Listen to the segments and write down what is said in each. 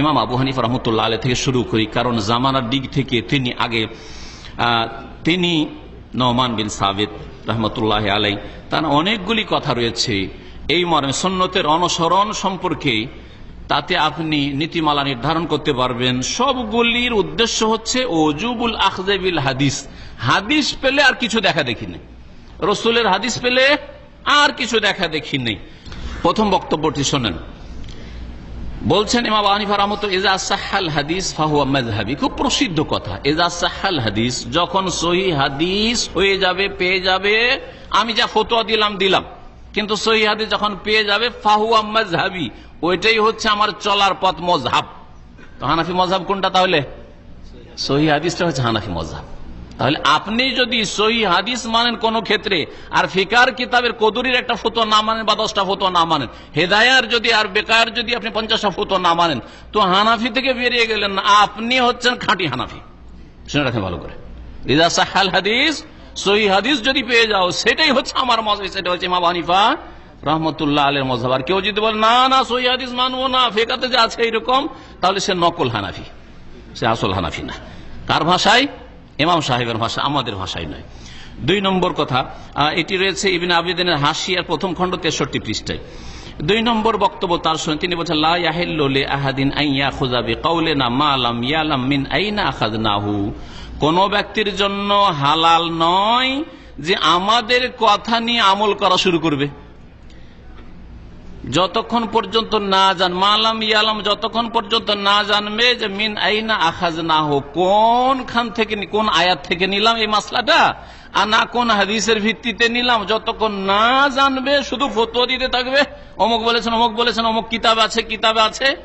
ইমাম আবু হানিফ রহমতুল্লাহ আলী থেকে শুরু করি, কারণ জামানার দিক থেকে তিনি আগে তিনি নমান বিন সাবিদ রহমতুল্লাহ আলাই তার অনেকগুলি কথা রয়েছে। এই মর্মে সন্ন্যতের অনুসরণ সম্পর্কে তাতে আপনি নীতিমালা নির্ধারণ করতে পারবেন। সবগুলির উদ্দেশ্য হচ্ছে, ওজুবুল আখজেবিল হাদিস। হাদিস পেলে আর কিছু দেখা দেখি নেই। রসুলের হাদিস পেলে আর কিছু দেখা দেখি নেই। প্রথম বক্তব্যটি শোনেন। বলছেন ইমাম আনিফা রহমত এজা সাহাল হাদিস ফাহুয়া মেজহাবি খুব প্রসিদ্ধ কথা। এজা সাহাল হাদিস, যখন সহি হাদিস হয়ে যাবে, পেয়ে যাবে। আমি যা ফতোয়া দিলাম দিলাম। কিন্তু সহি হাদিস যখন পেয়ে যাবে, ফাহুয়া মেজহাবি ওইটাই হচ্ছে আমার চলার পথ মজহাব হানাফি মজহাব কোনটা তাহলে? সহি হাদিসটা হচ্ছে হানাফি মজহাব তাহলে আপনি যদি সহি হাদিস মানেন কোন ক্ষেত্রে, আর ফিকার কিতাবের কদুরির একটা ফতো না মানেন বা দশটা ফতো না মানেন, হেদায়ার যদি আর বেকার যদি আপনি পঞ্চাশটা ফতো না মানেন, তো হানাফি থেকে বেরিয়ে গেলেন, আপনি হচ্ছেন খাঁটি হানাফি। শুনে রাখেন ভালো করে। হাদিস, সহি হাদিস যদি পেয়ে যাও, সেটাই হচ্ছে আমার মজা সেটা হচ্ছে মা হানিফা রহমতুল্লাহ আলের মজাব। আর কেউ যদি বলে, না না, সহি হাদিস মানবো না, ফেকাতে যে আছে এইরকম তাহলে সে নকল হানাফি, সে আসল হানাফি না। কার ভাষায়? ইমাম সাহেবের ভাষা, আমাদের ভাষায় নয়। দুই নম্বর কথা এটি রয়েছে ইবিন আবেদিনের হাসিয়ার প্রথম খণ্ড তেষট্টি পৃষ্ঠায়। দুই নম্বর বক্তব্য তার সঙ্গে, তিনি বলছেন, লা ইয়াহিল্লু আহাদিন আইয়া না আখাযনাহু। কোন ব্যক্তির জন্য হালাল নয় যে আমাদের কথা নিয়ে আমল করা শুরু করবে। যতক্ষণ পর্যন্ত না জান, মালাম ইয়ালাম, যতক্ষণ পর্যন্ত না জানবে যে মিন আইনা আখাজ না হোক কোন খান থেকে কোন আয়াত থেকে নিলাম এই মাসলাটা? আর না কোন হাদিসের ভিত্তিতে নিলাম? যতক্ষণ না জানবে, শুধু ফতোয়া দিতে থাকবে। অমুক বলেছেন অমুক বলেছেন, অমুক কিতাব আছে কিতাব আছে।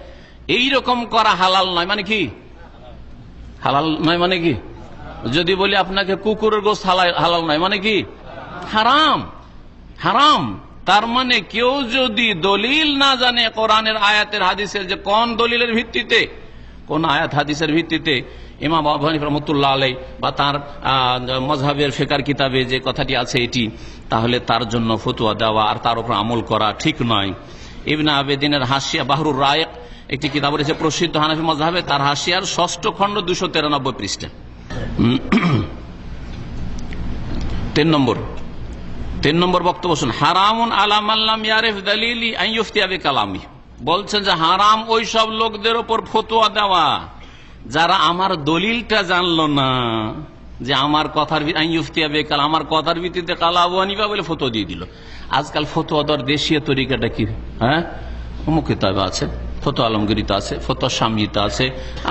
এই রকম করা হালাল নয় মানে কি? হালাল নয় মানে কি? যদি বলি আপনাকে কুকুরের হালাল হালাল নয় মানে কি? হারাম হারাম। তার মানে কেউ যদি দলিল না জানে কোরআনের আয়াতের হাদিসের যে কোন দলিলের ভিত্তিতে, কোন আয়াত হাদিসের ভিত্তিতে ইমাম আবু হানিফ রহমতুল্লাহ আলাই বা তার মজহাবের ফেকার কিতাবে যে কথাটি আছে এটি, তাহলে তার জন্য ফতুয়া দেওয়া আর তার উপর আমল করা ঠিক নয়। ইবনা আবেদিনের হাসিয়া বাহরুর রায়েক একটি কিতাব রয়েছে প্রসিদ্ধ হানাফি মজাবে তার হাসিয়ার ষষ্ঠ খণ্ড দুশো তেরানব্বই পৃষ্ঠা। তিন নম্বর। তিন নম্বর বক্তব্য শুন হারামুন আলাম আল্লাম ইয়ারেফ দালিলি কালামি। বলছেন যে হারাম ওই সব লোকদের ওপর ফতোয়া দেওয়া। যারা আমার দলিলটা জানলো না, যে আমার কথার আইয়ুফতিয়াবে কাল আমার কথার ভিত্তিতে কালা আবু বলে ফতোয়া দিয়ে দিল। আজকাল ফতোয়া দেওয়ার দেশীয় তরিকাটা কি? হ্যাঁ? অমুক কিতাবে আছে ফতো আলমগিরিতে আছে ফতো সামিতে আছে,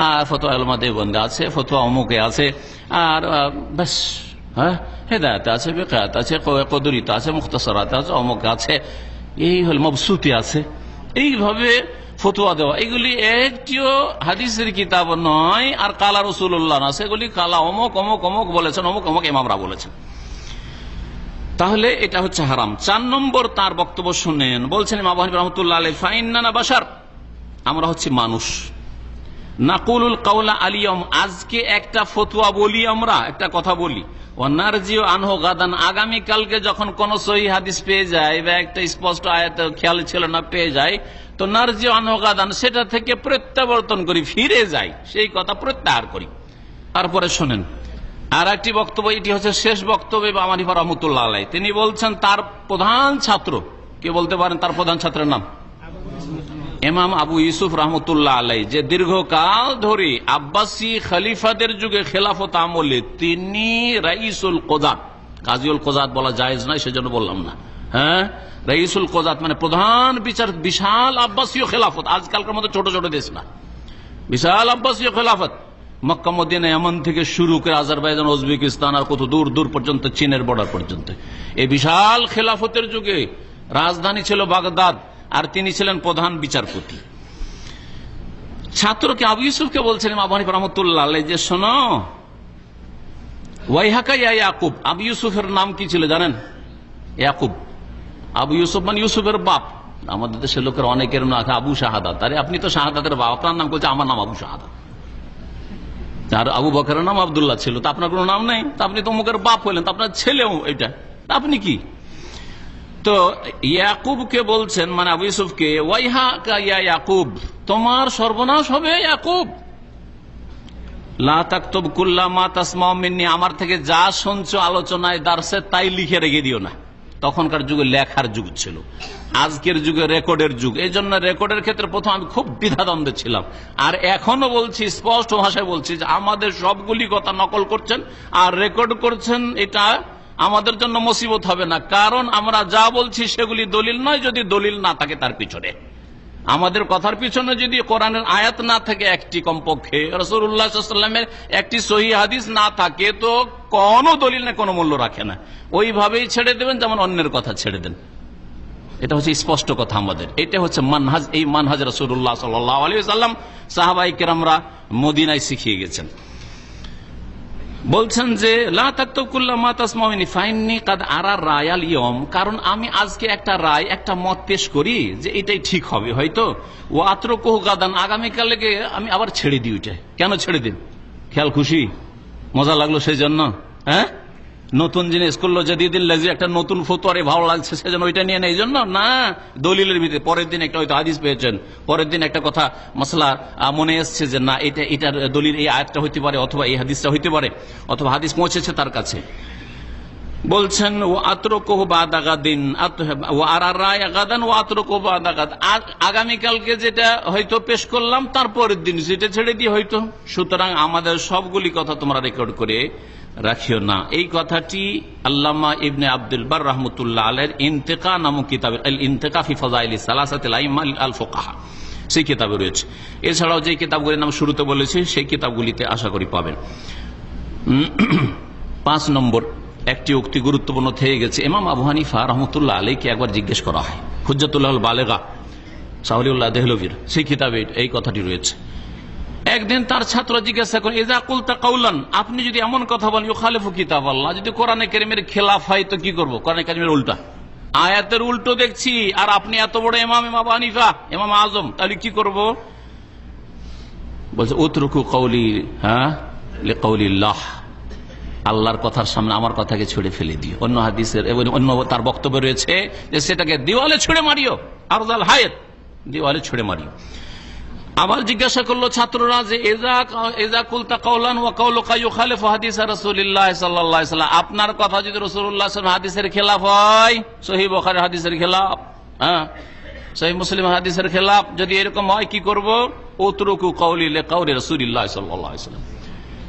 আর ফতো আলমা দেবন্দে আছে ফতো অমুকে আছে, আর ব্যাস। হ্যাঁ? হেদায়ত আছে বেকায়াত আছে কদরিতে আছে, মুখতাসরাতে আছে, অমুক আছে, এই হল মবসুতি আছে। এইভাবে ফতুয়া দেওয়া। এগুলি একটিও হাদিসের কিতাব নয়, আর কালা রসুল্লাহ না, সেগুলি কালা অমুক অমুক অমুক বলেছেন, অমুক অমুক ইমামরা বলেছেন। তাহলে এটা হচ্ছে হারাম। চার নম্বর তার বক্তব্য শুনেন, বলছেন ইমাম হানিফা রহমতুল্লাহ আলাই ফাইন্নানা বাসার আমরা হচ্ছে মানুষ। নাকুলুল কাউলা আলিয়ম আজকে একটা ফতুয়া বলি আমরা, একটা কথা বলি। অনার্জিও আনহো গাদান, আগামী কালকে যখন কোন সহি হাদিস পেয়ে যায় বা একটা স্পষ্ট আয়াত খেয়াল ছিল না, পেয়ে যায়, তো নার্জিও আনহো গাদান সেটা থেকে প্রত্যাবর্তন করি, ফিরে যাই, সেই কথা প্রত্যাহার করি। তারপরে শোনেন আর একটি বক্তব্য, এটি হচ্ছে শেষ বক্তব্য আমার রহমতুল্লাহ আলাই তিনি বলছেন, তার প্রধান ছাত্র, কে বলতে পারেন তার প্রধান ছাত্রের নাম? এমাম আবু ইউসুফ রহমতুল্লাহ আলাই যে দীর্ঘকাল ধরে আব্বাসী খালিফাদের যুগে খেলাফত আমলে তিনি রাইসুল কোজাত, কাজিউল কোজাত বলা জায়েজ নয়, সেজন্য বললাম না। হ্যাঁ? রাইসুল কোজাত মানে প্রধান বিচার, বিশাল আব্বাসীয় খেলাফত, আজকালকার মতো ছোট ছোট দেশ না। বিশাল আব্বাসীয় খেলাফত। মক্কা এমন থেকে শুরু করে আজারবাইজান, উজবেকিস্তান আর কত দূর দূর পর্যন্ত, চীনের বর্ডার পর্যন্ত। এই বিশাল খেলাফতের যুগে রাজধানী ছিল বাগদাদ আর তিনি ছিলেন প্রধান বিচারপতি। ছাত্রকে আবু ইউসুফকে বলছিলেন আবু হানিফ রহমতুল্লাহ যে শোনো, ওয়াইহাকা ইয়া ইয়াকুব। আবু ইউসুফের নাম কি ছিল জানেন? ইয়াকুব। আবু ইউসুফ মানে ইউসুফের বাপ। আমাদের দেশের লোকের অনেকের নাম আবু শাহাদাত। আরে, আপনি তো শাহাদাতের বাপ। আপনার নাম বলছে, আমার নাম আবু শাহাদাত। আর আবু বকরের নাম আবদুল্লাহ ছিল। তা আপনার কোনো নাম নেই? তা আপনি তো মুখের বাপ হইলেন তা আপনার ছেলেও এটা। আপনি কি? তো ইয়াকুবকে বলছেন মানে আবু ইউসুফকে, ওয়াইহা ইয়াকুব? তোমার সর্বনাশ হবে ইয়াকুব। আমার থেকে যা শুনছো আলোচনায় দার্সে তাই লিখে রেখে দিও না। তখনকার যুগে লেখার যুগ ছিল, আজকের যুগে রেকর্ডের যুগ। এই জন্য রেকর্ডের ক্ষেত্রে প্রথম আমি খুব দ্বিধাদ্বন্দ্বে ছিলাম। আর এখনও বলছি, স্পষ্ট ভাষায় বলছি যে আমাদের সবগুলি কথা নকল করছেন আর রেকর্ড করছেন এটা আমাদের জন্য মুসিবত হবে না, কারণ আমরা যা বলছি সেগুলি দলিল নয়, যদি দলিল না থাকে তার পিছনে। আমাদের কথার পিছনে যদি কোরআনের আয়াত না থাকে একটি কমপক্ষে রসুল্লাহামের একটি সহি হাদিস না থাকে, তো কোনো দলিল না কোনো মূল্য রাখে না। ওইভাবেই ছেড়ে দেবেন যেমন অন্যের কথা ছেড়ে দেন। এটা হচ্ছে স্পষ্ট কথা আমাদের। এটা হচ্ছে মানহাজ, এই মানহাজ রসুল্লাহ সাল্লাম সাহাবাই কেরামরা মদিনায় শিখিয়ে গেছেন। বলছেন যে কারণ আমি আজকে একটা রায়, একটা মত পেশ করি যে এটাই ঠিক হবে, হয়তো? ও আত্র কোহ গাদান, আগামীকালে আমি আবার ছেড়ে দিই ওইটা কেন ছেড়ে দিন? খেয়াল খুশি? মজা লাগল সেই জন্য হ্যাঁ? নতুন জিনিস করল যে লাগছে একটা নতুন ফতোয়ারে ভালো লাগছে সেজন্য ওইটা নিয়ে নেই জন্য না, দলিলের ভিতরে পরের দিন একটা হয়তো হাদিস পেয়েছেন। পরের দিন একটা কথা মশলা মনে এসছে যে না, এটা, এটার দলিল এই আয়াতটা হইতে পারে অথবা এই হাদিসটা হইতে পারে, অথবা হাদিস পৌঁছেছে তার কাছে। বলছেন ও আত্রকোহ বাদাগাদিন ও আর রায় আগাদান ও আত্রকোহ বাদাগাদ আগামীকালকে যেটা হয়তো পেশ করলাম, তারপরের দিন সেটা ছেড়ে দিয়ে হয়তো। সুতরাং আমাদের সবগুলি কথা তোমরা রেকর্ড করে রাখিও না। এই কথাটি আল্লামা ইবনে আব্দুল বার রহমতুল্লাহ আলের ইন্তেকা নামক ইন্তেকা ফোকাহা। সেই কিতাবে রয়েছে। এছাড়াও যে কিতাবগুলির নাম শুরুতে বলেছি, সেই কিতাবগুলিতে আশা করি পাবেন। পাঁচ নম্বর, একটি উক্তি গুরুত্বপূর্ণ থেকে গেছে। এমাম আবু হানিফা রহমতুল্লাহ আলীকে একবার জিজ্ঞেস করা হয়। হুজ্জাতুল্লাহ বালেগা, সাহলিউল্লাহ দেহলভির, সেই কিতাবে এই কথাটি রয়েছে। একদিন তার ছাত্র জিজ্ঞাসা করেন এজা কুলতা কাউলান আপনি যদি এমন কথা বলেন খালেফু কিতাব আল্লাহ। যদি কোরআনে কেরিমের খেলাফ হয়, তো কি করব? কোরআনে কেরিমের উল্টা। আয়াতের উল্টো দেখছি, আর আপনি এত বড় এমাম এমাম আনিফা এমাম আজম, তাহলে কি করব? বলছে, উতরুকু কৌলি হ্যাঁ কৌলিল্লাহ আল্লাহর কথার সামনে আমার কথাকে ছুড়ে ফেলে দিও। অন্য হাদিসের, এবং অন্য তার বক্তব্য রয়েছে যে, সেটাকে দিওয়ালে ছুড়ে মারিও। আরজাল হায়েত, দিওয়ালে ছুড়ে মারিও। আবার জিজ্ঞাসা করল ছাত্ররা যে, এজা কুলতা আপনার কথা যদি হাদিসের খেলাফ হয় সহি হাদিসের খেলাফ হ্যাঁ? সহি মুসলিম হাদিসের খেলাফ যদি এরকম হয়, কি করব? ওতরকু কৌলি রসুল্লাহ সাল্লাম।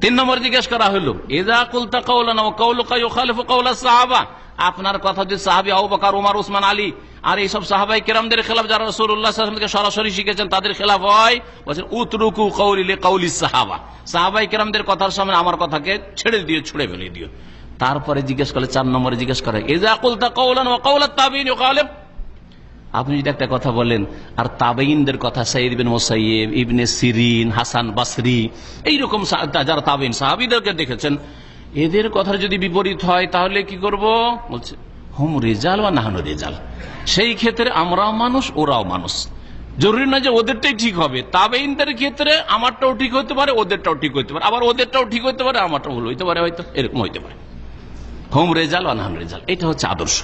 তিন নম্বর জিজ্ঞেস করা হলো, এজা কুলতা কৌলান ও কৌল কায়ু খালেফ কৌলা সাহাবা? আপনার কথা যদি সাহাবি আবু বকর, উমার, উসমান, আলী আর এইসব সাহাবাই কেরামদের খেলাফ যারা রসুল্লাহকে সরাসরি শিখেছেন, তাদের খেলাফ হয়, বলছেন, উতরুকু কৌলিলে কৌলি সাহাবা। সাহাবাই কেরামদের কথার সামনে আমার কথাকে ছেড়ে দিও, ছুড়ে ফেলে দিও। তারপরে জিজ্ঞেস করলে চার নম্বরে জিজ্ঞেস করে এজা কুলতা কৌলান ও কৌলা তাবিন কালেব আপনি যদি একটা কথা বলেন, আর তাবেইনদের কথা সাইদ বিন মোসাইব ইবনে সিরিন, হাসান বাসরি, এইরকম যারা তাবেইন, সাহাবিদেরকে দেখেছেন এদের কথার যদি বিপরীত হয়, তাহলে কি করব? বলছে, হুম, রেজাল বা নাহানো রেজাল? সেই ক্ষেত্রে আমরাও মানুষ, ওরাও মানুষ। জরুরি না যে ওদেরটাই ঠিক হবে। তবে তাবেইনদের ক্ষেত্রে আমারটাও ঠিক হতে পারে, ওদেরটাও ঠিক হতে পারে। আবার ওদেরটাও ঠিক হতে পারে, আমারটাও ভুল হইতে পারে, হয়তো এরকম হইতে পারে। হোম, রেজাল বা নাহান রেজাল, এটা হচ্ছে আদর্শ।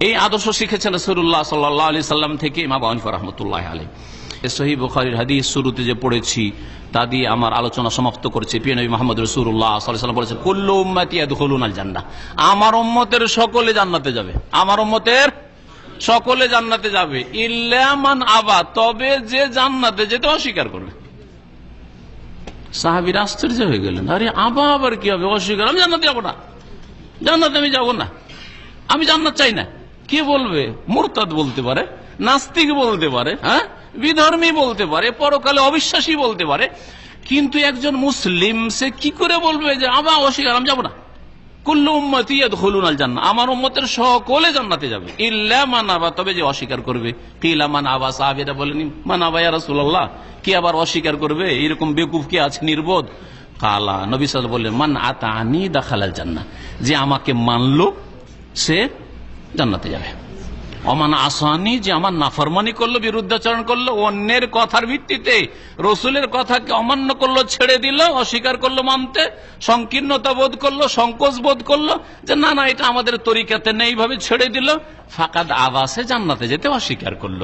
এই আদর্শ শিখেছেন রসুল্লাহ সাল্লাহ আলি সাল্লাম থেকে ইমা বানিফা রহমতুল্লাহ আলী সহি বুখারির হাদিস শুরুতে যে পড়েছি, তা দিয়ে আমার আলোচনা সমাপ্ত করেছে। পিএনবী মোহাম্মদ রসুল্লাহ বলেছেন, কুল্লু উম্মাতি আদখলুন আল জান্নাহ আমার উম্মতের সকলে জান্নাতে যাবে। আমার উম্মতের সকলে জান্নাতে যাবে। ইল্লামান আবা, তবে যে জান্নাতে যেতে অস্বীকার করবে। সাহাবির আশ্চর্য হয়ে গেলেন। আরে, আবা আবার কি হবে? অস্বীকার। আমি জান্নাতে যাব না। জান্নাতে আমি যাব না। আমি জান্নাত চাই না। কে বলবে? মুরতাদ বলতে পারে, নাস্তিক বলতে পারে হ্যাঁ? বিধর্মী বলতে পারে, পরকালে অবিশ্বাসী বলতে পারে, কিন্তু একজন মুসলিম সে কি করে বলবে যে আবা অস্বীকার, আমি যাব না। আমার সকলে যাবে। যে অস্বীকার করবে। মান আবা আবার অস্বীকার করবে? এরকম বেকুফ কি আছে? নির্বোধ। কালা যে আমাকে মানলো, সে জান্নাতে যাবে। অমান আসানি যে আমার নাফরমানি করল, বিরুদ্ধাচরণ করল, অন্যের কথার ভিত্তিতে রসুলের কথাকে অমান্য করল, ছেড়ে দিল, অস্বীকার করল মানতে, সংকীর্ণতা বোধ করল, সংকোচ বোধ করল, যে না না, এটা আমাদের তরিকাতে নেই ভাবে ছেড়ে দিল। ফাঁকাদ আবাসে জান্নাতে যেতে অস্বীকার করল।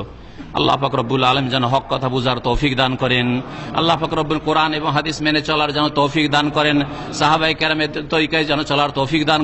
আল্লাহ ফাকরবুল আলম যেন হক কথা বুঝার তৌফিক দান করেন। আল্লাহ ফাকরবুল কোরআন এবং হাদিস মেনে চলার যেন তৌফিক দান করেন। সাহাবাই কেরামের তরিকায় যেন চলার তৌফিক দান